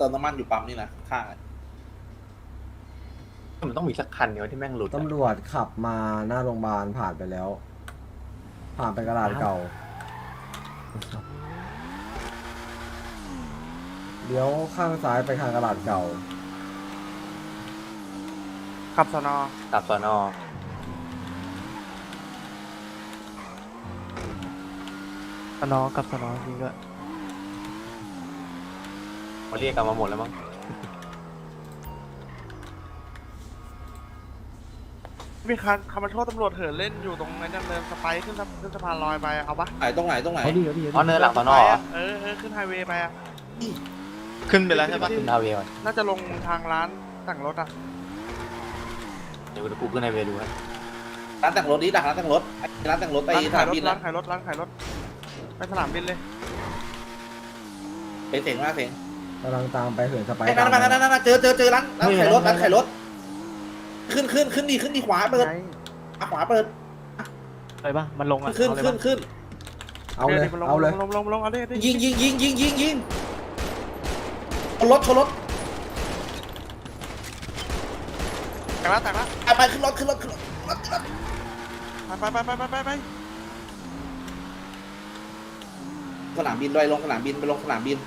เติมน้ำมันอยู่ปั๊มนี่นะข้างอะมันต้องมีสักคันเดียวที่แม่งหลุดอะ ตำรวจขับมาหน้าโรงพยาบาลผ่านไปแล้ว ผ่านไปกระดาษเก่าเดี๋ยวข้างซ้ายไปทางกระดาษเก่า ขับสนอกับสอนอสนอกับสนอจริงด้วย มาเรียกกันมาหมดแล้วมั้งมีคันคำมาโทษตำรวจเหินเล่นอยู่ตรงนั้นยังเดินสไปร์ขึ้นสะขึ้นสะพานลอยไปเอาปะไหนตรงไหนตรงไหนอ๋อเนินหลังสอนอเหรอเออเออขึ้นไฮเวย์ไปอะขึ้นไปแล้วใช่ปะขึ้นทาวเวย์ก่อนน่าจะลงทางร้านแต่งรถอะเดี๋ยวกูขึ้นไฮเวย์ดูนะร้านแต่งรถนี้ดักร้านแต่งรถไอ้ร้านแต่งรถไปร้านสขายนามรถบินร้านะนขายรถร้านขายรถไปสนามบินเลย เป็นเสียงมากเสียง กำลังตามไปเหินสไปไอ้นั่นนั่นนั่นนั่นเจอเจอเจอร้านร้านขายรถร้านขายรถ ขึ้นขึ้นขึ้นดีขึ้นดีขวาเปิดอะขวาเปิดไปปะมันลงอะขึ้นเอาเลยขึ้นปะขึ้นเอาเลยดี๋วดี๋วเอาเลยลงลงลงเอาเลยดิยิงยิงยิงยิงยิงยิงชนรถชนรถแต่งละแต่งละไปไปขึ้นรถขึ้นรถขึ้นรถขึ้นรถขึ้นรถไปไปไปไปไปไปสนามบินด้วยลงสนามบินไปลงสนามบิน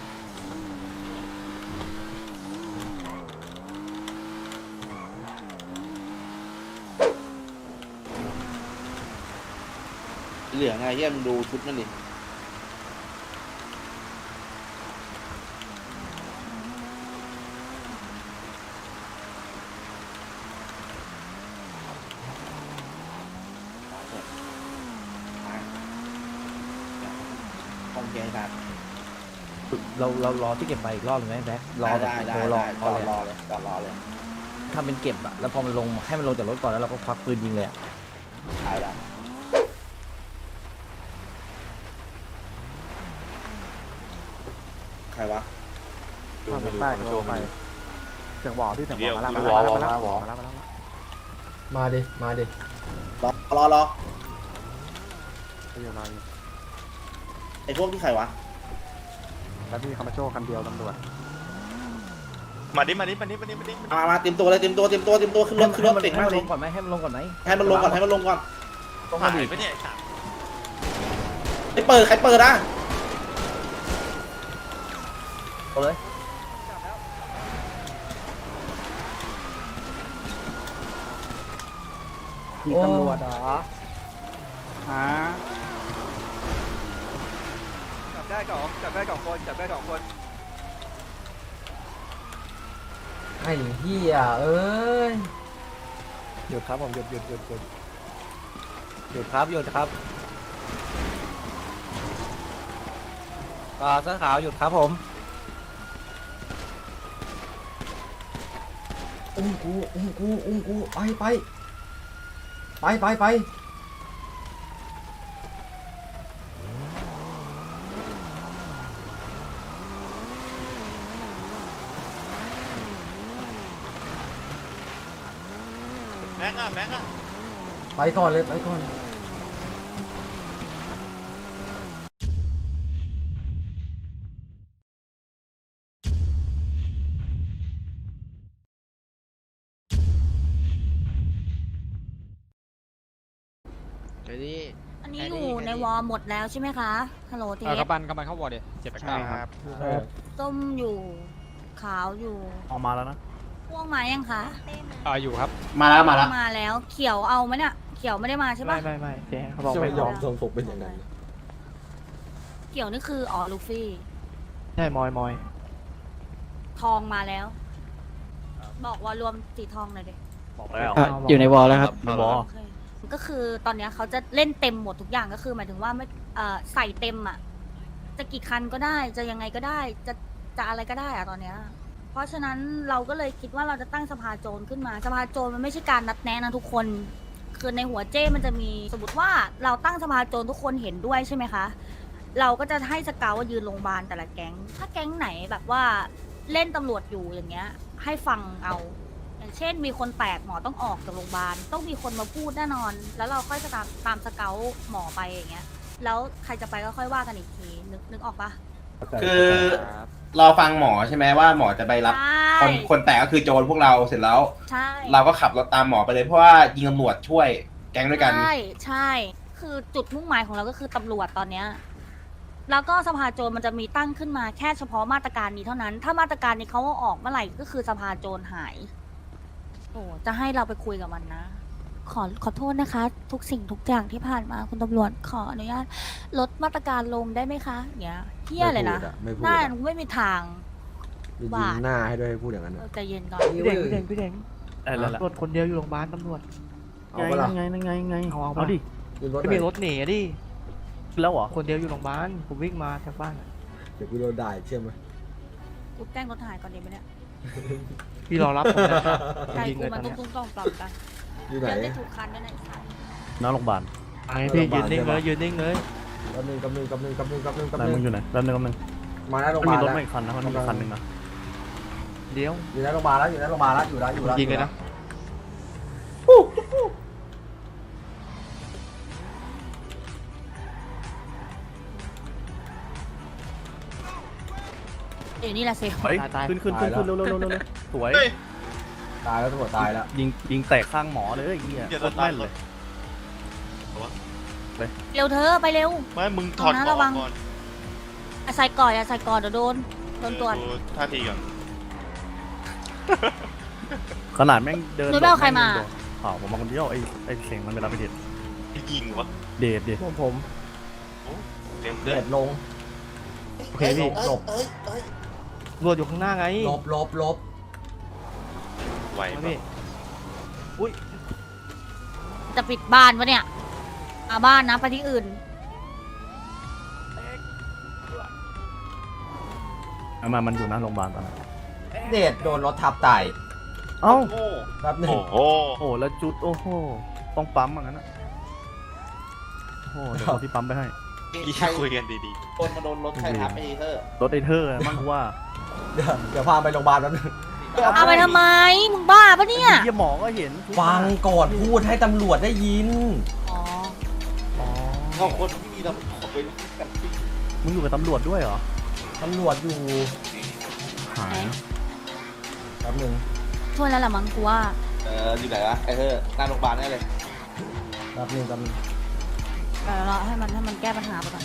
เหลืองไงเยี่ยมงดูชุดมันดิคงเกงครับเราเรารอที่เก็บไปอีกรอบหนึ่งไหมแบ็ครอแบบได้ได้โทรรอได้รอเลยรอเลยจอดรอเลยทำเป็นเก็บอะแล้วพอมันลงให้มันลงจากรถก่อนแล้วเราก็ควักปืนยิงเลยอะถ่ายได้ใครวะ ดู ไม่ดูคนโชว์มันเสียงบอที่เสียงบอมาแล้วมาแล้วมาแล้วมาแล้วมาแล้วมาดิ มาดิ รอรอรออยู่รออยู่ไอ้พวกที่ใครวะแล้วมีคามาโชคันเดียวตำรวจมาดิมาดิมาดิมาดิมาดิมามาเตรียมตัวเลยเตรียมตัวเตรียมตัวเตรียมตัวขึ้นรถขึ้นรถให้เก่งให้มากมันเลยงก่อนไหมให้มันลงก่อนไหมให้มันลงก่อนให้มันลงก่อนต้องมาดิไปเนี่ยใครเปิดใครเปิดอะเอาเลย พี่ตำรวจเหรอฮะจับได้สองจับได้สองคนจับได้สองคนไอ้เหี้ยเอ้ย หยุดครับผมหยุดหยุดหยุดหยุดหยุดครับหยุดครับอ่าเสื้อขาวหยุดครับผมอุ้มกู อุ้มกู อุ้มกู ไปไป ไปไปไปแม็กอะแม็กอะไปก่อนเลยไปก่อนอัน วอลหมดแล้วใช่ไหมคะฮัลโหลทีเออกระบันกระบันเข้าวอร์ดดิเจ็ดแปดใช่เก้าครับ ส้มอยู่ขาวอยู่ออกมาแล้วนะ พ่วงมายังคะอ่าอยู่ครับ มาแล้วมาแล้ว มาแล้วเขียวเอาไหมเนี่ยเขียวไม่ได้มาใช่ไม่ปะไม่ไม่เจ๊เขาบอกจะไม่ไม่ยยออมมทรงผมเป็นอย่างนั้นเขียวนี่คืออ๋อลูฟี่ ใช่มอยมอยทองมาแล้ว บอกว่ารวมสีทองหน่อยดิบอกแล้ว อยู่ในวอลแล้วครับในวอลโอเค ก็คือตอนเนี้ยเขาจะเล่นเต็มหมดทุกอย่างก็คือหมายถึงว่าไม่เอ่อใส่เต็มอะ จะกี่คันก็ได้จะยังไงก็ได้จะจะอะไรก็ได้อะตอนเนี้ย เพราะฉะนั้นเราก็เลยคิดว่าเราจะตั้งสภาโจรขึ้นมา สภาโจรมันไม่ใช่การนัดแนะนะทุกคน คือในหัวเจ้มันจะมีสมมติว่าเราตั้งสภาโจรทุกคนเห็นด้วยใช่ไหมคะ เราก็จะให้สเกาวยืนโรงพยาบาลแต่ละแก๊ง ถ้าแก๊งไหนแบบว่าเล่นตำรวจอยู่อย่างเงี้ย ให้ฟังเอา อย่างเช่นมีคนแตกหมอต้องออกจากโรงพยาบาล ต้องมีคนมาพูดแน่นอน แล้วเราค่อยจะตามตามสเกลหมอไปอย่างเงี้ย แล้วใครจะไปก็ค่อยว่ากันอีกที นึกนึกออกปะคือ รอฟังหมอใช่ไหมว่าหมอจะไปรับ ใช่คนคนแตกก็คือโจรพวกเราเสร็จแล้ว ใช่ เราก็ขับรถตามหมอไปเลยเพราะว่ายิงตำรวจช่วยแก๊งด้วยกัน ใช่ใช่ คือจุดมุ่งหมายของเราก็คือตำรวจตอนเนี้ยแล้วก็สภาโจรมันจะมีตั้งขึ้นมาแค่เฉพาะมาตรการนี้เท่านั้น ถ้ามาตรการนี้เขาเอาออกเมื่อไหร่ก็คือสภาโจรหาย โอ้จะให้เราไปคุยกับมันนะ ขอขอโทษนะคะ ทุกสิ่งทุกอย่างที่ผ่านมาคุณตำรวจขออนุญาตลดมาตรการลงได้ไหมคะอย่างเงี้ยเที่ยเลยนะไม่พูดหน้าอะไม่มีทางจะบายิดงหน้าให้ด้วยให้พูดอย่างนั้นเออะ อใจเย็นก่อน พี่เด่งพี่เด่งพี่เด่งได้แล้วล่ะตำรวจคนเดียวอยู่โรงพยาบาลตำรวจเอาปะล่ะไงไงไงไงเอาเอาเอาดิขึ้นรถหไม่น่มีอยรถหนีอะดิแล้วเหรอคนเดียวอยู่โรงพยาบาลผมวิ่งมาจากบ้านอะเดี๋ยวกูโดนด่าอีกเชื่อไหมกูแจ้งรถหายก่อนดีไหมเนี่ย พี่รอรับผมนะครับใจยิงกูเลยตมัอนนตุ้เนี้งยตุ้งต้องปรับกันอยู่ไหนยังได้ถูกคันด้วยนะไอ้สัสน้าโรงพยาบาลไอพี่โรงพยืยานบาลนิ่งใช่ปะเลยยืนนิ่งเลยกำนึงกำนึงกำนึงกำนึงกำนึงกำไหนนึมึงงอยู่ไหนแล้วนึงมึงมาหน้าโรงพมันยามีบาลรถแล้ว มาอีกคันนะมันมีคันหนึ่งนะเดี๋ยวอยู่หน้าโรงพยาบาลแล้วอยู่หน้าโรงพยาบาลแล้วอยู่แล้วอยู่แล้วยิงเลยนะ เดี๋ยวนี้แหละเซลเฮ้ยตายตายขึ้นขึ้นขึ้นขึ้นเร็วเร็วเร็วเร็วสวยตายแล้วตำรวจตายแล้วยิงยิงแตกข้างหมอเลยไอ้เหี้ยโคตรแม่นเลย เร็วเธอไปเร็ว ไม่มึงถอดเอานะเกาะระวัง ก่อนอะใส่ก่อนอย่าใส่ก่อนเดี๋ยวโดนโดนตรวจดูท่าทีก่อนขนาดแม่งเดินหนูไปเอาใครมา เปล่าผมมาคนเดียวไอ้ไอ้เข่งมันไปรับไปเด็ดยิงวะเดดเดดพวกผมเต็มเลเด็ยดลงโอเคพี่หลบตำ รวจอยู่ข้างหน้าไงหลบหลบหลบไหวมาปะพี่จะปิดบ้านวะเนี่ยมาบ้านนะไปที่อื่น เอามา มันอยู่หน้าโรงพยาบาลตอนนั้นเดดโดนรถทับตายเอ้า แป๊บหนึงโอ้โหโอ้โหแล้วจุด โอ้โห ต้องปั๊มอย่างนั้นนะโอ้โห เดี๋ยวเอาที่ปั๊มไปให้ใครคุยกันดีคนมาโดนรถใครทับไอ้เธอๆรถไอเธอร์มั่งกูว่า เดี๋ยวเดี๋ยวพาไปโรงพยาบาลแป๊บหนึงเอาไปทำไม มึงบ้าปะเนี่ยไอ้เหี้ยหมอก็เห็นฟังก่อนพูดให้ตำรวจได้ยิน อ๋ออ๋อเอาคนที่มีตำรวจไปกันที่มึงอยู่กับตำรวจด้วยเหรอตำรวจอยู่หาย แป๊บหนึงช่วยแล้วล่ะมั้งกูว่า เอออยู่ไหนวะไอ้เธอหน้าโรงพยาบาลแน่เลยแป๊บหนึงแป๊บหนึงเดี๋ยวเราให้มันให้มันแก้ปัญหาไปก่อน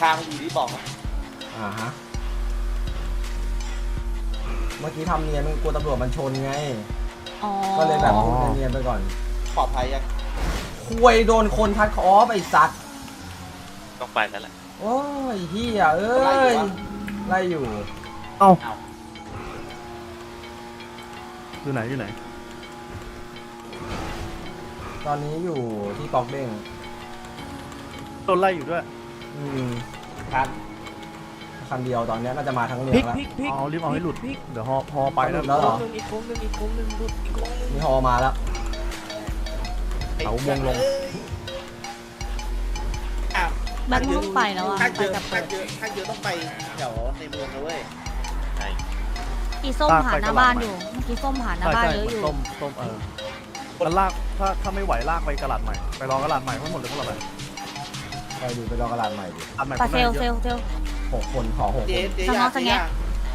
ข้างอยู่ที่บอกนะอ่าฮะ เมื่อกี้ทำเนียนมันกลัวตำรวจมันชนไง อ๋อก็เลยแบบพูดเนียนๆไปก่อนปลอดภัยยังคุยโดนคนทัดคอไปสัตว์ ต้องไปแล้วแหละโอ้ยเฮียเอ้ยไล่อยู่เอ้าอยู่ไหนอยู่ไหนตอนนี้อยู่ที่ปอกเด้งโดนไล่อยู่ด้วย อืมครับ คันเดียวตอนเนี้ยน่าจะมาทั้งเมือพลิงกแล้วพลิกพลิกเอารีบเอาให้หลุดพลิกเดี๋ยวฮอฮอไปแล้วแล้วเหรออีกโค้งหนึงอีกโค้งหนึงหลุดอีกโค้งหนึงมีฮอมาแล้ว เขาวงลงแบงค์ต้องไปแล้วอะถ้าไปเยอะกับถ้าเยอะถ้าเยอะต้องไปแถวในเมืองนะเว้ยอีส้มผ่านหน้าบ้านอยู่เมื่อกี้ส้มผ่านหน้าใช่บ้านใช่เยอะอยู่ ต้มต้มเออแล้วลากถ้าถ้าไม่ไหวลากไปกระดาษใหม่ ไปรอกระดาษใหม่ทั้งหมดเลยเท่าไหร่ไปดูไปรอกระดาษใหม่ดิอันใหม่ปะเซลคนเซแม่ลเซล หกคนขอหกคเจ๊นเจ๊สะยาง้อสะเจ๊แงะยา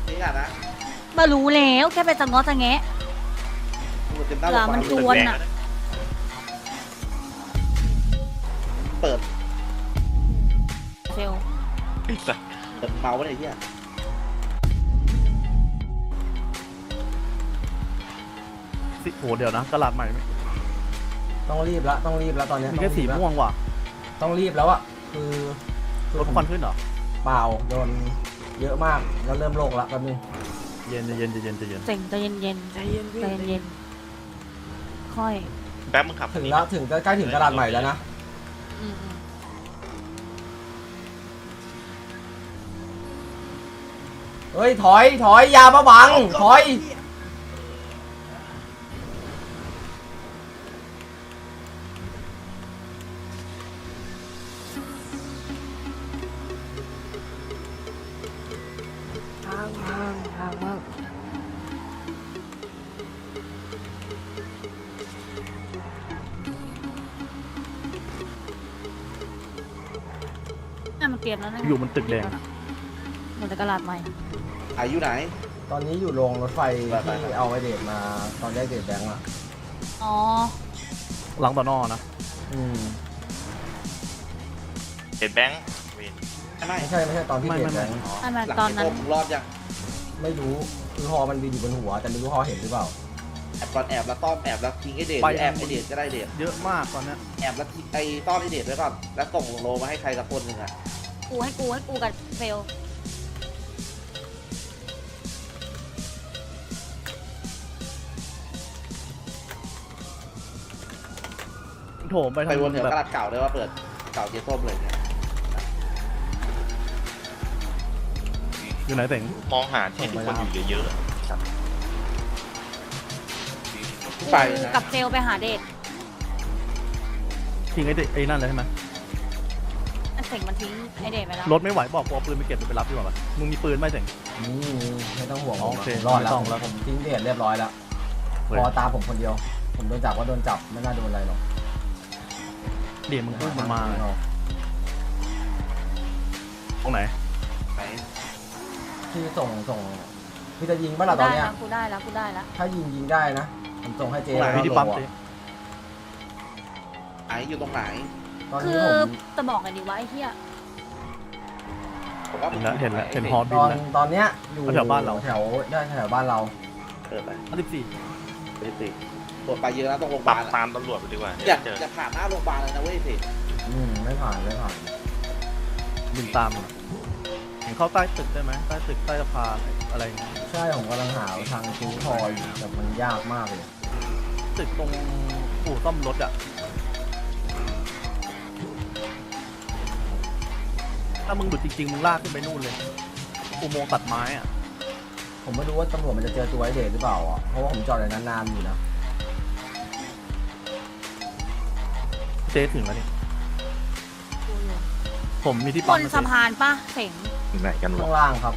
เจ๊ยานะมารู้แล้วแค่ไปจะง้อจะแงะตำรวจเต็มหน้าเผื่อมันโรงพยาบาลจวนอะ เปิดเซลเปิดเมาส์ไอ้เหี้ยสิโหเดี๋ยวนะกระดาษใหม่ไหมต้องรีบแล้วต้องรีบแล้วตอนเนี้ยมีต้แค่องสีรีบแล้วม่วงว่ะต้องรีบแล้วอะคือคือรถควันขึ้นเหรอ เปล่าโดนเยอะมากแล้วเริ่มโลกละแป๊บนึงเย็นจะเย็นจะเย็นจะเย็นเจ๋งใจเย็นเย็นใจเย็นพี่ใจเย็นค่อยแป๊บมึงขับถึงแล้วถึงใกล้ถึงกระดาษใหม่แล้วนะอืมอืมเฮ้ยถอยถอยอยามาบังถอย อยู่บนตึกแดงเดี๋ยวจะกระลาดใหม่อายุไหน ตอนนี้อยู่โรงรถไฟไปไปที่ไปเอาไอเดทมาตอนได้เดทแบงค์อะอ๋อหลังต่อนอนะอืมเห็นแบงค์ไม่ไม่ใช่ไม่ใช่ตอนที่ไม่เดทไม่แบไม่งค์อันนั้นหลังตอนจากนั้นโมึงรอดยังไม่รู้คือฮอมันบินอยู่บนหัว แต่ไม่รู้ฮอเห็นหรือเปล่าแอบก่อนแอบแล้วต้อมแอบแล้วทิ้งไอเดทไปหรือแอบไอเดทก็ได้เดทเยอะมากตอนเนี้ยแอบแล้วทิ้งไอต้อนไอเดทไว้ก่อนแล้วส่งโลมาให้ใครสักคนหนึ่งอะ กูให้กูให้กูกับเฟลโถมไปไปทางวนแถวแบกบระดาษเก่าเลยว่าเปิดเก่าเจ๊ส้มเลยเนี่ยอยู่ไหนเต็งมองหาที่ทุกคนอยู่เยอะไปกูนะกับเฟลไปหาเดททิ้งไอ้เด็กไอ้นั่นเลยใช่ไหมอัน เสงมันทิ้งไอเดทไปแล้วรถไม่ไหวบอกกูเอาปืนไปเก็บหรือไปรับดีกว่าปะมึงมีปืนไหมเต็งนี่ไม่ต้องห่วงอ๋อผมโอเคผมรอดแล้วไม่ต้องแล้ว ผมทิ้งเดทเรียบร้อยแล้วเว้ยพอตามผมคนเดียว ผมโดนจับก็โดนจับไม่น่าโดนอะไรหรอกเดี๋ยวมึงพูดมันมา เอตรงไหนไหนที่ส่งส่งพี่จะยิงปะล่ะตอได้นเนี้ยแล้วกูได้แล้วกูได้แล้วถ้ายิงยิงได้นะผมส่งให้เจตรงไหนแล้วที่ปั๊มโลเจ๊อะไหนอยู่ตรงไหน ตอนคืนี้อผมจะบอกกันดีว่าไอ้เหี้ยผมว่าเห็นแล้วเห็นแล้วเห็นฮอตบินอนแล้ว ตอนเนี้ยอยู่แถวบ้านเรา แถวได้แถวบ้านเราเปิดไปห้าสิบสี่ไปสิตรวจไปเยอะนะตรงโรงพยาบาลอะตามตำรวจไปดีกว่าอย่าอย่าผ่านหน้าโรงพยาบาลเลยนะเว้ยสิอืมไม่ผ่านไม่ผ่านบินตามมันเห็นเข้าใต้ตึกได้ไหมใต้ตึกใต้สะพานอะไรอย่างเงี้ยใช่ผมกำลังหาทางซื้อพออยู่แต่มันยากมากเลยตึกตรงอู่ซ่อมรถอะ ถ้ามึงหลุดจริงๆ มึงลากขึ้นไปนู่นเลย อุโมงค์ตัดไม้อะ ผมไม่รู้ว่าตำรวจมันจะเจอตัวไอเดทหรือเปล่าอะเพราะว่าผมจอดในนั้นนานอยู่นะเจ๊ถึงแล้วนี่กูอยู่ผมมีที่บปั๊มนนะสะเจ๊พานปะเสงไหนกันข้างวะล่างครับ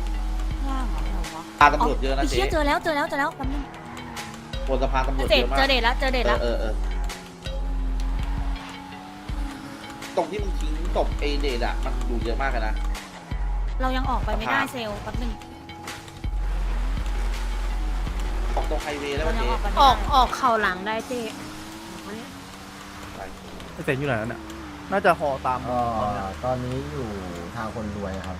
ล่างเหรอไหนวะพาตำรวจเยอะนะไอ้เจ๊เชี่ยเจอแล้วเจอแล้วเจอแล้วแป๊บนึงบนสะพานตำรวจเจเยออะมาเจอก เดทแล้วเจอเดทเอแล้วอเออเออ ตรงที่มึงทิ้งศพเอเดดอะมันดูเยอะมากเลยนะ เรายังออกไปไม่ได้สะพานเซลล์แป๊บนึงออกตรงไฮเวย์ได้เราป่ะยังเจ๊ออกไปไม่ออกได้ออกเข่าหลังได้เจ๊ไปไอ้เซนอยู่ไหนแล้วเนี่ยน่าจะฮอตามเอ่อตอนนี้อยู่ทางคนรวยครับ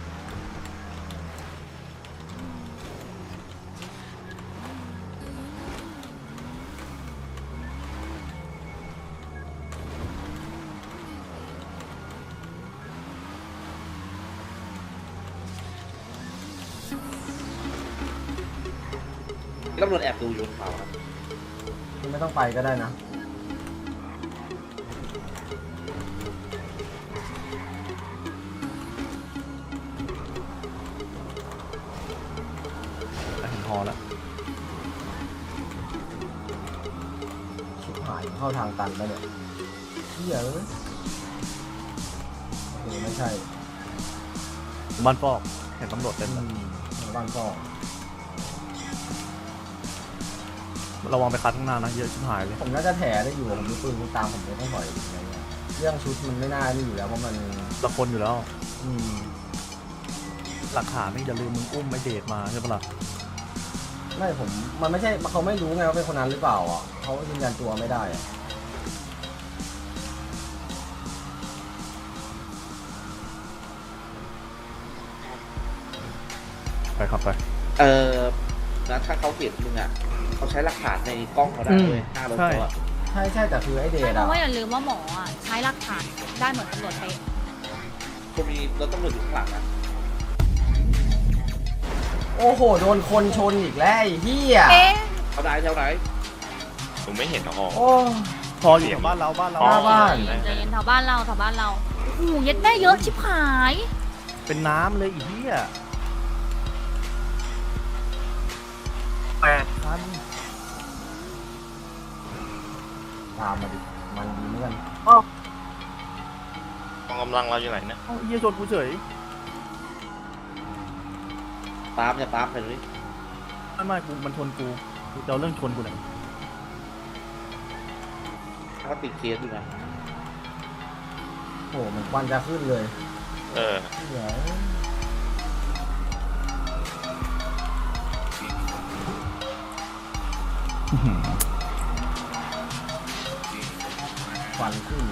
ตำรวจแอบดูอยู่บนเขานะคุณไม่ต้องไปก็ได้นะเห็นฮอแล้วชิบหายเข้าทางตันแล้วเนี่ยเฮียเอ้ยโอเคไม่ใช่บ้านฟอกเห็นตำรวจเต็มอืเลยมบ้านพ่ ระวังไปคัดข้างหน้านะเยอะชิบหายเลย ผมน่าจะแถได้อยู่ผมมีปืนคุณตามผมเลยต้องถอยอะไรเงี้ยเรื่องชุดมันไม่น่านี่อยู่แล้วเพราะมันละคนอยู่แล้ว อืมหลักฐานนี่อย่าลืมมึงอุ้มไม่เดทมาใช่ปะล่ะไม่ผมมันไม่ใช่เขาไม่รู้ไงว่าเป็นคนนั้นหรือเปล่าอะเขายืนยันตัวไม่ได้อะไปครับไป เออนะถ้าเขาเห็นมึงอะ เขาใช้หลักฐานในกล้องเขาได้เลยหน้ารถเขาอะใช่ใช่แต่คือไอเดใช่ทเพอะราะว่าอย่าลืมว่าหมออะใช้หลักฐานได้เหมือนตำรวจเป๊ะจะมีรถตำรวจอยู่ข้างหลังนะโอ้โห โดนคนชนอีกแล้วไอ้เหี้ยเอ๊ะเขาได้แถวไหนผมไม่เห็นหรอโอ้ฮออยู่แถวบ้านเราบ้านเราหน้าบ้านใจเย็นแถวบ้านเราแถวบ้านเราโอ้โหเย็ดแม่เยอะชิบหาย เป็นน้ำเลยอีเหี้ยแปดพัน ตามมาดิ มันดีเหมือนกันกองกำลังเราอยู่ไหนเนี่ย เอ้ฮียชนกูเฉยตามจะตามไปเลยไม่ไม่กูมันชนกูกูจะเอาเรื่องชนกูไหนอยถ้าติดเคสอยู่นะโอ้โหมือนควันจะขึ้นเลยเออหือ วันขึ้น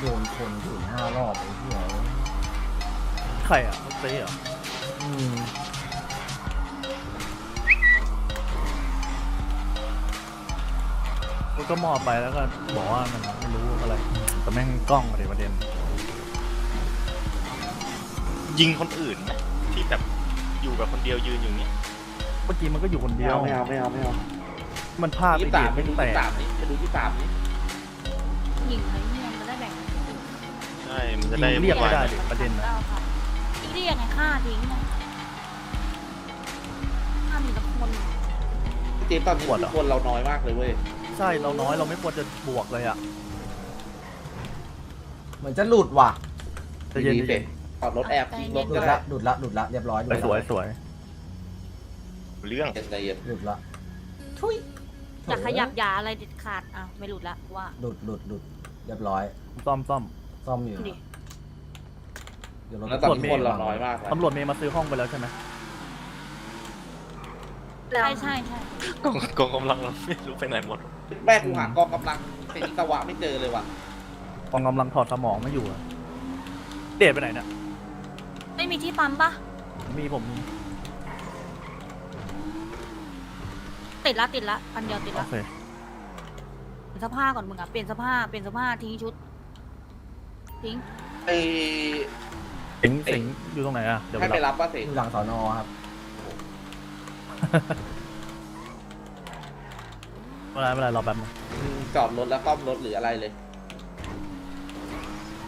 โดนคนถึงห้ารอบไอ้เหี้ยใครอะรถเต้เหรออืมกูก็มอบไปแล้วก็บอกว่ามันไม่รู้อะไร แต่แม่งกล้องอะไรประเด็น ยิงคนอื่นไหมที่แบบอยู่แบบคนเดียวยืนอยู่นี่เมื่อกี้มันก็อยู่คนไม่เดียวเอาไม่เอาไม่เอาไม่เอา มันพลาดไปยี่เดีสามยวไปดูแต่ยี่สามนี้ไปดูยี่สามนี้หญิงเลยเนี่ยมันได้แบ่งกันใช่ มันจะยิได้งเรียกไม่ได้วดิประเด็นนะเอาค่ะเรียกไงฆ่าทิ้งไงฆ่ามีแต่คนเจมส์ตอนนี้คือคนเราน้อยมากเลยเว้ย ใช่เราน้อยเราไม่ควรจะบวกเลยอะเหมือนจะหลุดว่ะใจะเย็นดีๆเย็นจอดรถแอบทิ้งรถหลุก็ดได้ละหลุดละหลุดละเรียบร้อยหลุดสวยละสวยเรื่องใจเย็นหลุดละทุย อย่าขยับอย่าอะไรเด็ดขาดอะไม่หลุดละว่าหลุดหลุดหลุดเรียบร้อย ซ่อมซ่อมซ่อมอยู่ดิเดี๋ยวรถแล้วตอนนี้คนเราน้อยมากนะตำรวจเมย์มาซื้อห้องไปแล้วใช่ไหมใช่ใช่ใช่กองกองกำลังเราไม่รู้ไปไหนหมด แม่กูหากองกำลังเซนิสวะไม่เจอเลยว่ะกองกำลังถอดสมองไม่อยู่อะเดทไปไหนเนี่ยไม่มีที่ปั๊มปะมีผมมี ติดละติดละอันเดียวติดโอละเค เปลี่ยนเสื้อผ้าก่อนมึงอะเปลี่ยนเสื้อผ้าเปลี่ยนเสื้อผ้าทิ้งชุด ทิ้งไอ้สิงสิงอยู่ตรงไหนอะ เดี๋ยวไปให้ไปรับรับว่าเสอยู่หลังสอนอครับเมื่อไรเมื่อไรรอแป๊บนึงจอดรถแล้วซ่อมรถหรืออะไรเลย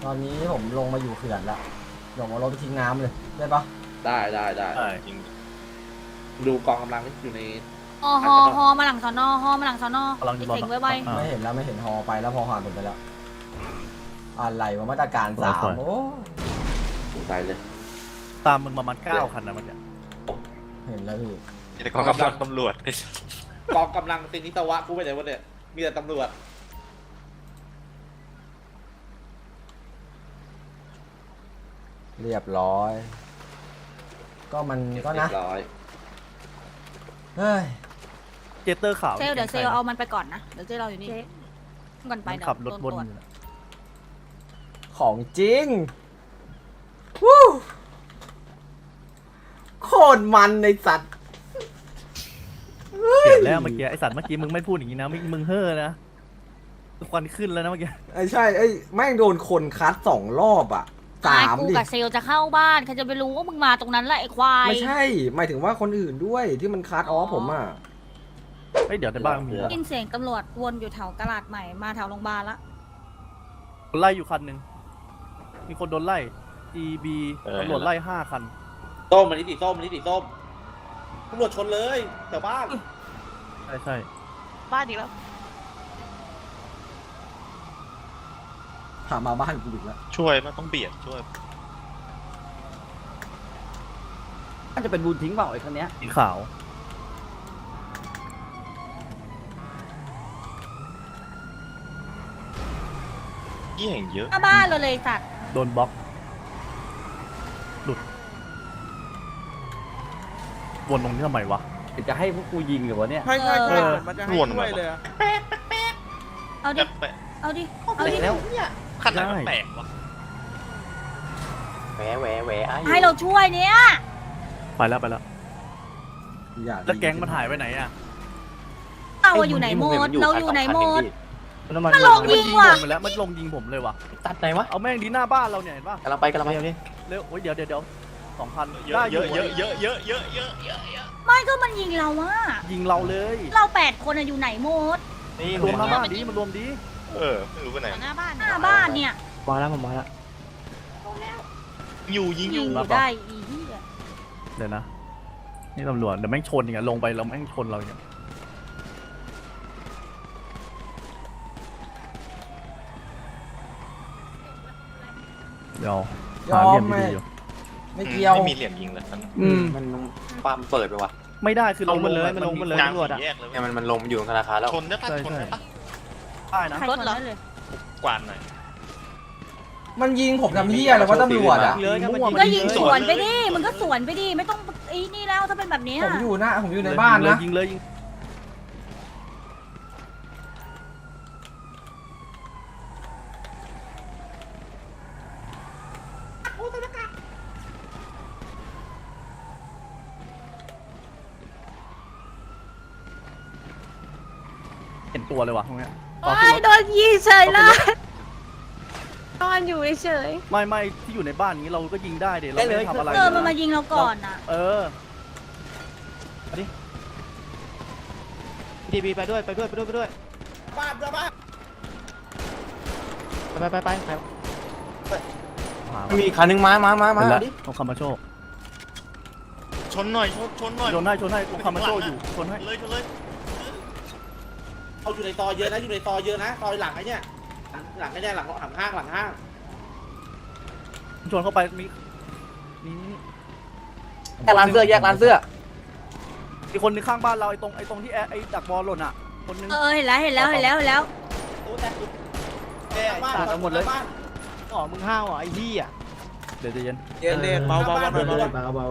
ตอนนี้ผมลงมาอยู่เขื่อนละลงมารถไปทิ้งน้ำเลย ได้ปะได้ได้ได้ใช่จริงดูกองกำลังที่อยู่ใน ฮอฮอฮอมาหลังสอนอฮอมาหลังสอนอกำลังจะไอ้รอเจ๋งไว้ไว้อ่าไม่เห็นแล้วไม่เห็นฮอไปแล้วพอผ่านผมไปแล้ว อะไรวะมาตรการสามสวยๆโอ้สงสัยเลยตามมึงประมาณเก้าคันนะมันเนี่ยเห็นแล้วพี่แต่กองกำลังตำรวจ กองกำลังเซนิสวะกูไปไหนวะเนี่ยมีแต่ตำรวจเรียบร้อย ก็มันก็นะเรียบร้อย เฮ้ย เจเตอร์ขาวเซลเดี๋ยวเซลใครนะเอามันไปก่อนนะ เดี๋ยวเซลเราอยู่นี่ก่อนไปมันเดี๋ยวขับรถโดวนตรวจอยู่นะของจริงวู้โคตรมันในสัตว์เปลี่ยนแล้วเมื่อกี้ไอสัตว์เมื่อกี้มึงไม่พูดอย่างนี้นะมึงมึงเฮ่อนะควันขึ้นแล้วนะเมื่อกี้ไอ้ใช่ไอ้แม่งโดนคนคัดสองรอบอะสามกูดิ กับเซลจะเข้าบ้านใครจะไปรู้ว่ามึงมาตรงนั้นแหละไอ้ควาย ไม่ใช่ หมายถึงว่าคนอื่นด้วยที่มันคัดออฟผมอะ เฮ้ยเดี๋ยวในบ้านมีได้ยินเสียงตำรวจวนอยู่แถวตลาดใหม่มาแถวโรงพยาบาลละคนไล่อยู่คันหนึ่งมีคนโดนไล่ EB เออ ตำรวจไล่ห้าคัน ส้มมันนี่สีส้มมันนี่สีส้มตำรวจชนเลยแถวบ้านใช่ใช่บ้านอีกแล้ว ถามมาบ้านกูอีกแล้วช่วยมันต้องเบียดช่วยน่าจะเป็นบุญทิ้งเปล่าไอ้คันเนี้ยสีขาว เยี่ยงเยอะ หน้าบ้านเราเลยสัตว์โดนบล็อก หลุด วนตรงนี้ทำไมวะ จะให้พวกกูยิงหรือวะเนี่ย ใช่ใช่ใช่เออเหมือนมันจะให้วนมาช่วยเลยอะเอาดิ แปลกเอาดิ เอาดิ แล้วๆขนาดมันแปลกวะแหวแหวแหวไอ้ให้เราช่วยเนี่ย ไปแล้วไปแล้ว อย่าแล้วแก๊งมันหายไปไหนอะ เราอะอยู่ไหนหมด เราอยู่ไหนหมด น้ำมันมันลงมันยิยิงงว่ะผมไปแล้วมันลงยิงผมเลยว่ะ ตัดไหนวะเอาแม่งดีหน้าบ้านเราเนี่ยเห็นป่ะกำลังไปกำลังไปเอาดิเร็วโอ้ยเดี๋ยวเดี๋ยวเดี๋ยวสองพันเยอะเยอะเยอะเยอะเยอะเยอะเยอะเยอะเยอะไม่ก็มันยิงเราอะยิงเราเลยเราแปดคนอะอยู่ไหนหมดนี่รวมหน้าบ้านดีมันรวมดีเออไม่รู้ไปไหนหน้าบ้านหน้าบ้านเนี่ยมาแล้วผมมาแล้วอยู่ยิงอยิยู่งอยู่ได้อีเหี้ยเดี๋ยวนะ นี่ตำรวจเดี๋ยวแม่งชนอย่างเงี้ยลงไปเราแม่งชนเราอย่างเงี้ย เดี๋ยวยหาอเหลี่ยมมไม่ดีๆอยู่ไม่เกี่ยวไม่มีเหรียญยิงเลยมันอืมมันปั๊มเปิดไปวะไม่ได้คือลงมันเลยมันลงมันเลยกลางตำรวจสี่อะแยกเลยเนี่ยมันมันลงอยู่ธนาคารแล้วชนได้ปะใช่ชนได้ใช่ปะได้นะใครชนได้เลยกวานหน่อยมันยิงผมทำเหี้ยอะไรวะตำรวจอะเลยถ้ามันมึงยิงก็ยิงสวนไปดิมึงก็สวนไปดิไม่ต้องไอ้นี่แล้วถ้าเป็นแบบเนี้ยผมอยู่หน้าผมอยู่ในบ้านนะยิงเลยยิง ตัวเลยว่ะตรงเนี้ยโอ้ยโดนยิงเฉยเลย นอนอยู่เฉยไม่ไม่ที่อยู่ในบ้านนี้เราก็ยิงได้เดี๋ยวเราไม่ได้ทำอะไรเออมันมายิงเราก่อนอะ เออดีบีไปด้วยไปด้วยไปด้วยไปด้วยบ้านเพื่อบ้านไปไปไปไปมีคันนึงมามามามาตรงคามาโชชนหน่อยชนชนหน่อยชนให้ชนให้ตรงคามาโชอยู่ชนให้เลยชนเลย เอาอยู่ในซอยเยอะนะอยู่ในซอยเยอะนะซอยหลังไอ้เนี่ยหลังหลังไอ้เนี่ยหลังหลังห้างหลังห้างชนเข้าไปมีนี่นี่แยกร้านเสื้อแยกร้านเสื้ออีกคนนึงข้างบ้านเราไอ้ตรงไอ้ตรงที่แอร์ไอ้ดักบอลหล่นอะ คนนึงเออเห็นแล้วเห็นแล้วเห็นแล้วเห็นแล้วโอ้แต่แย่บ้านตัดเอาหมดเลยบ้านอ๋อมึงห้าวเหรอไอ้ที่อะเดี๋ยวใจเย็นเย็นเย็นเบาเบาเบาหน่อยเบา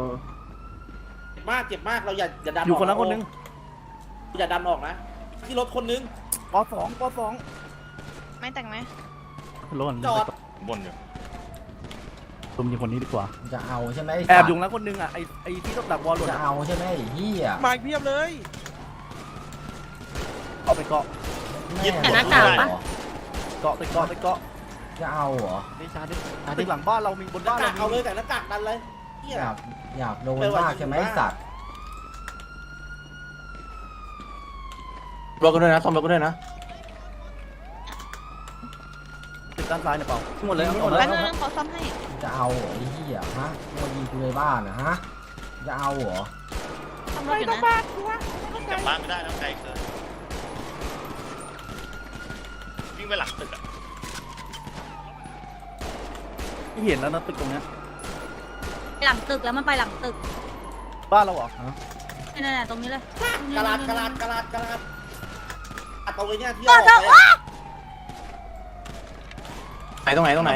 เจ็บมากเจ็บมากเราอย่าอย่าดันอยู่คนละคนนึงอย่าดันออกนะ ที่รถคนนึงปสองปสองไม่แต่งไหมรถก่อนจอดบนอยู่ตุมยิงคนนี้ดีกว่า จะเอาใช่ไหมแอบอยู่แล้วคนนึงอะไอ้ไอ้ที่ต้องดักบอลหล่นจะอะเอาใช่ไหมไอ้เหี้ยมาอีกเพียบเลยเอาไปเกาะยึดแม่หน้ากากปะเกาะไปเกาะไปเกาะจะเอาเหรอดิชาดิชาตึดิกหลังบ้านเรามีบนหน้าบ้านกากเราเอาเลมียแต่หน้ากากดันเลยเหี้ยอยากอยากโดนมากใช่ไหมไอ้สัตว์ รถกันด้วยนะซ่อมรถกันด้วยนะตึกด้านซ้ายเนี่ยเปล่าหมดเลยเอาหมดเลยแป๊บนึงขอซ่อมให้ จะเอาเหรอไอ้เหี้ยฮะมายิงกูในบ้านนะฮะ จะเอาเหรอซ่อมรถอยู่นะกลับบ้านไม่ได้แล้วไกลเกินวิ่งไปหลังตึกอะที่เห็นแล้วนะตึกตรงเนี้ยหลังตึกแล้วมันไปหลังตึกบ้านเราเหรอ นั่นๆๆตรงนี้เลยกระลาดกระลาดกระลาดกระลาด อัดเอาไว้เนี่ยที่ก็เราอจะอกไปไหนตรงไหนตรงไหน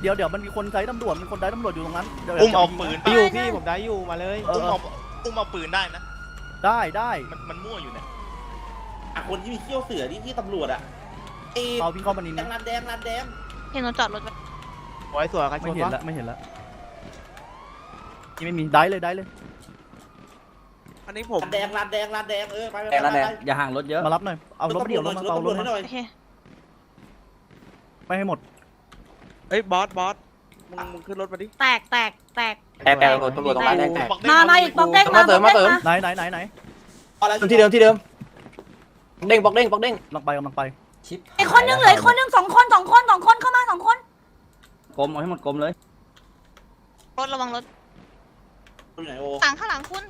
เดี๋ยวเดี๋ยวมันมีคนใช้ตำรวจ มีคนได้ตำรวจอยู่ตรงนั้นดี๋ยวอุ้มเอาจะปืนไปอยู่พี่ผมได้อยู่มาเลยเอออุ้มเอาอุ้มเอาปืนได้นะ ได้ได้มันมันมั่วอยู่เนี่ยอะคนที่มีเขี้ยวเสือที่ที่ตำรวจอะไอ้เอาพี่เข้ามานี่แดนะงรันแดงรันแดงเห็นหนูจอดรถไว้สวยสวยใครชไม่นเห็นวะแล้วไม่เห็นแล้วนี่ไม่มีได้เลยได้เลย อันนี้ผมรันแดงรันแดงรันแดงเออไปไปแดงไปแล้วแดงไปอย่าห่างรถเยอะมารับหน่อย เอารถมาเดี๋ยวรถมาตำเอารรวถจให้มาหน่อยโอเคไม่ให้หมด เอ้ยบอสบอสมึงมึงขึ้นรถมาดิแตกแตกแตก แตกแตกตำรวจตำรวจตรงร้านแตกแตกบอกได้มามาอีกบล็อกเด้งมามาเสริมมาเสริม ไหนไหนไหนไหนอะไรที่เดิมที่เดิมเด้งบล็อกเด้งบล็อกเด้งกำลังไปกำลังไป ชิปอีกคนนึงเหลืออีกคนนึงสองคนสองคนสองคนเข้ามาสองคนกลมเอาให้หมดกลมเลยรถระวังรถอยู่ไหนโอต่างข้างหลังคุณ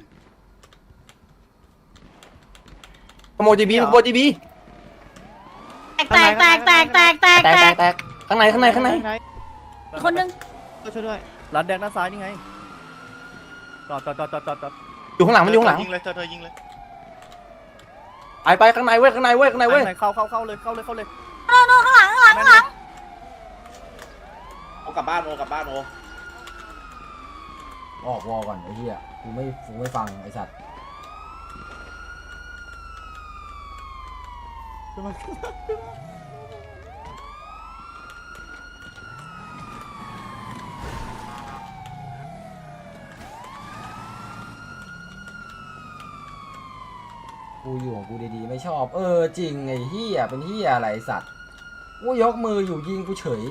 ขโมยจีบีขโมยจีบีแตกแตกแตกแตกแตกแตแตกแตกกแตกข้างในข้างในข้างในอีกคนนึงช่วยด้วยร้านแดงด้านซ้ายนี่ไงจอดจอดจอดจอดจอดจอดอยู่ข้างหลังมันอยู่ข้างหลังยิงเลยเธอเธอยิงเลยไปไปข้างในเว้ยข้างในเว้ยข้างในเว้ยไหนเข้าเข้าเข้าเลยเข้าเลยเข้าเลยโน่นโน่นข้างหลังข้างหลังข้างหลังโอกลับบ้านโอกลับบ้านโอออกวอลก่อนไอ้เหี้ยกูไม่กูไม่ฟังไอ้สัตว์ กูอยู่ของกูดีๆไม่ชอบ เออจริงไอ้เหี้ยเป็นเหี้ยอะไรสัตว์กูยกมืออยู่ยิงกูเฉย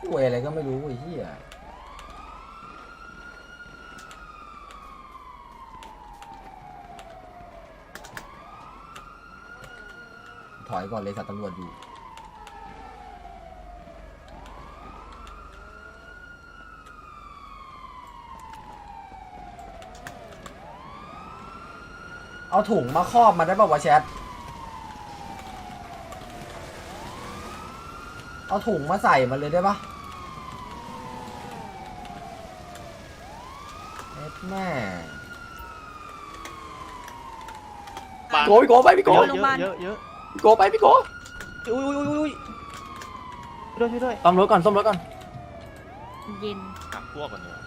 คุยอะไรก็ไม่รู้ไอ้เหี้ย อยก่อนเลยสัตว์ตำรวจอยู่เอาถุงมาครอบมาได้ป่าวะแชท เอาถุงมาใส่มันเลยได้ปะเอ็ดแม่โกพี่โกไปพี่โก เยอะเยอะเยอะเยอะ พี่โกไปพี่โกอุ้ยอุ้ยอุ้ยอุ้ยช่วยด้วยช่วยด้วยซ่อมรถก่อนซ่อมรถก่อนเย็นหาพวกกันเนอะ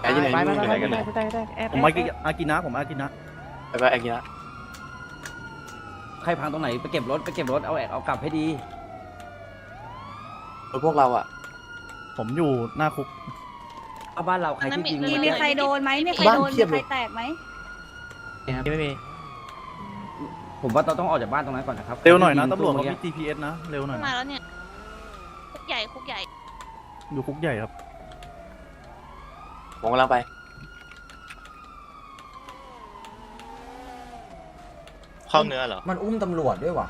ไปไปไปไปไปไปไปแอบผมมากิอากินะผมอากินะไปไปแอบกินละใครพังตรงไหนไปเก็บรถไปเก็บรถเอาแอกเอากลับให้ดีพวกเราอะ ผมอยู่หน้าคุกเอาบ้านเราใครที่ยิงมีมีใครโดนไหมมีใครโดนมีใครแตกไหมไม่มี ผมว่าเราต้องออกจากบ้านตรงนั้นก่อนนะครับเร็วหน่อยนะตำรวจเมื่เขาอมีกี้ GPS นะ เร็วหน่อยมานะแล้วเนี่ยคุกใหญ่คุกใหญ่อยู่คุกใหญ่ครับ ผมกำลังไป เข้าเนื้อเหรอมันอุ้มตำรวจด้วยว่ะ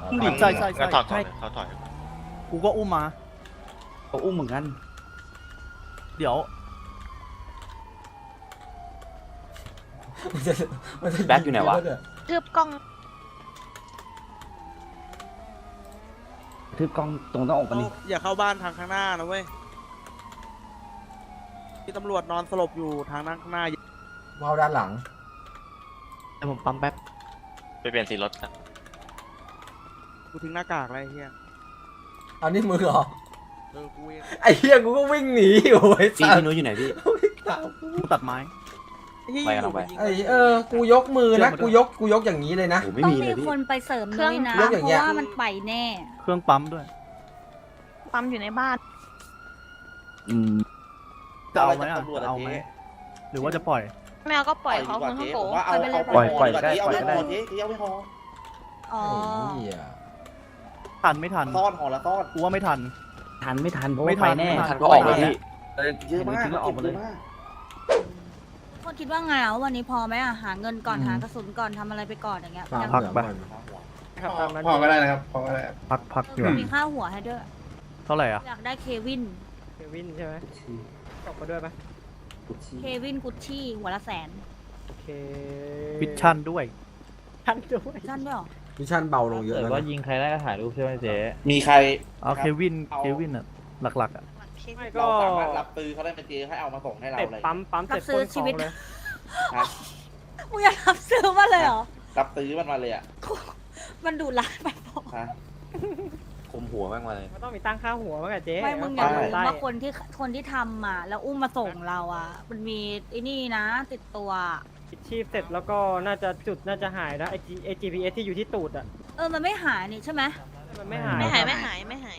อ๋ออุ้มดิ ใช่ใช่งั้นถอดถอดเขาถอยกูก็อุ้มมา เขาอุ้มเหมือนกัน เดี๋ยวมันจะมันจะแบ็คอยู่ไหนวะ ทืบกล้องทืบกล้องตรงต้องออกกันนี่อย่าเข้าบ้านทางข้างหน้านะเว้ยที่ตำรวจนอนสลบอยู่ทางนั้นข้างหน้า ว้าวด้านหลังแต่ผมปั๊มแป๊บ ไปเปลี่ยนสีรถอะกูทิ้งหน้ากากอะไรเฮียเอานี่มือเหรอ เออกูเองไอ้เหี้ยกูก็วิ่งหนีอยู่ไอ้พี่สัสพี่นุ้ยอยู่ไหนพี่กูตัดไม้ เฮียไปกันเอาไปยิงไอ้เออ กูยกมือนะ กูยก กูยกอย่างนี้เลยนะ โอ้ไม่ต้องมีเลมียพี่คนไปเสริมเครื่ด้องวยนะ ยกอเพย่างเงี้ราะยว่ามันไปแน่ เครื่องปั๊มด้วย ปั๊มอยู่ในบ้าน อืมจะเอาไหมอะตำรวจจะเอาไหมจ๊หรือว่าจะปล่อย แมวก็ปล่อยเขาดีกว่าเมืองเจ๊เขาโกผมว่าเอาไปเลยเอาปล่อยปล่อยดีกว่าได้เจ๊เอาปล่ไม่อยพได้อเจ๊เจ๊เอาไม่พออ๋อ ไอ้เหี้ยทันไม่ทันซ่อนห่อละซ่อนกูว่าไม่ทัน ทันไม่ทันเพราะไม่ว่าทัไปน แน่ไม่ทัทันก็ออกเลยพี่เออเยอะมากทิ้งแล้วออกมาเลยเยอะมาก คนคิดว่าไงอะวันนี้พอไหมอะหาเงินก่อนอืม หากระสุนก่อนทำอะไรไปก่อนอย่างเงี้ยฟังยังพักเหลืองไปก่อนครับตามนั้นพอก็ได้นะครับพอก็ได้ครับ พักพักอยู่มีค่าหัวให้ด้วยเท่าไหร่อะ อยากได้เควิน เควินใช่ไหมตกมาด้วยไหมเควินกุชชี่หัวละแสนโอเคฟิชชั่นด้วยท่านด้วยสั้นด้วยเหรอมิชชั่นเบาลงเยอะแล้วนะยิงใครได้ก็ถ่ายรูปใช่ไหมเจ๊มีใคร เอาครับเควินเอาเควินอะ หลักๆอะ ไม่เราก็สามารถรับปืนเขาได้ไหมเจ๊ให้เอามาส่งให้เราเสร็จเลยปั๊มปั๊มเสร็จรับซื้อปล้นชีวิตของเลยฮะมึงอยากรับซื้อมาเลยเหรอ รับตื้อมันมาเลยอะมันดูร้ายไปปะฮะคุมหัวแม่งมาเลยมันต้องมีตั้งค่าหัวมั้งอะเจ๊ไม่มึงอยากรู้ได้ว่าคนที่คนที่ทำมาแล้วอุ้มมาส่งเราอะ มันมีไอ้นี่นะ ติดตัว ปิดชีพเสร็จแล้วก็น่าจะจุดน่าจะหายนะไอจีไอ GPS ที่อยู่ที่ตูดอะ เออ มันไม่หายนี่ใช่ไหม มันไม่หายไม่หายไม่หายไม่หาย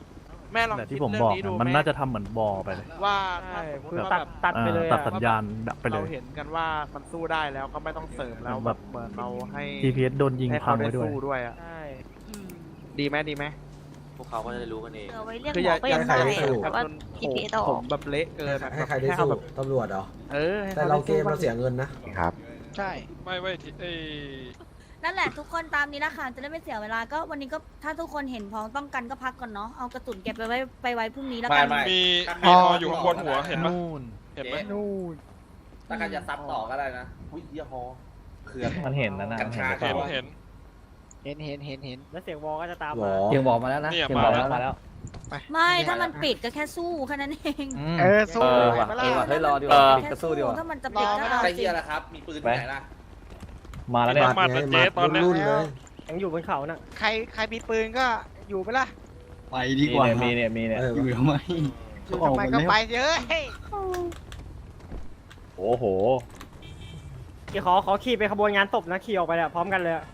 แม่ลองแต่คิที่ดผมเรื่บอกนี้ดูอะมันแน่าจะทำเหมือนบอไปเลยว่าใช่ถ้าสมมคือติว่าตัดแบบตัดไปเลยเออตัดอะสัญญาณดับไปเลเราย เห็นกันว่ามันสู้ได้แล้วก็ไม่ต้องเสริมแล้วแบแบบ บเหมือนเราให้ GPS โดนยิงให้พัเขางได้ไว้ด้วย สู้ด้วยอะใช่อืมดีไหมดีไหมพวกเขาก็จะรู้กันเอง เออไว้เรียกคือหอมอย่าก็อย่ายังใครได้ไม่สู้ แต่ว่า จน GPS อผอกมแบบเละเกินอะให้ใครได้เอาสู้แบบตำรวจเหรอ เออให้แต่ขเราได้เกมเราเสียเงินนะใช่ ไม่เว้ยที่เอ้ย นั่นแหละทุกคนตามนี้ละค่ะจะได้ไม่เสียเวลาก็วันนี้ก็ถ้าทุกคนเห็นพ้องต้องกันก็พักก่อนเนาะเอากระสุนเก็บไปไว้ไปไว้พรุ่งนี้แล้วไม่กัน ไม่ มีถ้ามีไม่ฮออยู่ข้างบนหัวเห็นปะนู่นเห็นไหมนู่นถ้าการจะซับต่อก็ได้นะอุ้ยเยี่ยฮอเขื่อนมันเห็นนะนะกัญชาเห็นเห็น เห็นเห็นเห็นเห็นแล้วเสียงวอลก็จะตามหรมาอเสียงบอกมาแล้วนะเนี่ยเสียงมาบอกแล้ว มาแล้วไม่ถ้ามันปิดก็แค่สู้แค่นั้นเองเออสู้เออเห็ว่ะนปะเอล่ะอว่ะเฮ้ยรอดีกปิว่าดปิดแค่กระสู้ดีกว่าถ้ามันจะปิดก็ใครเอาจริเยี่ยงละครับ มีปืนที่ไหนล่ะ มาแล้วเนี่ย บัตรไงเจ๊บัตรตอนเนี้ยรุ่นๆเลยยังอยู่บนเขาน่ะใครใครมีปืนก็อยู่ไปละไปดีกว่ามีเนี่ยมีเนี่ย เอออยู่ทำไมอยู่ทำไมก็ไปเยอะโอ้โหกี่ขอขอขี่ไปขบวนงานศพนะขี่ออกไปเลยอะพร้อมกันเลยอะ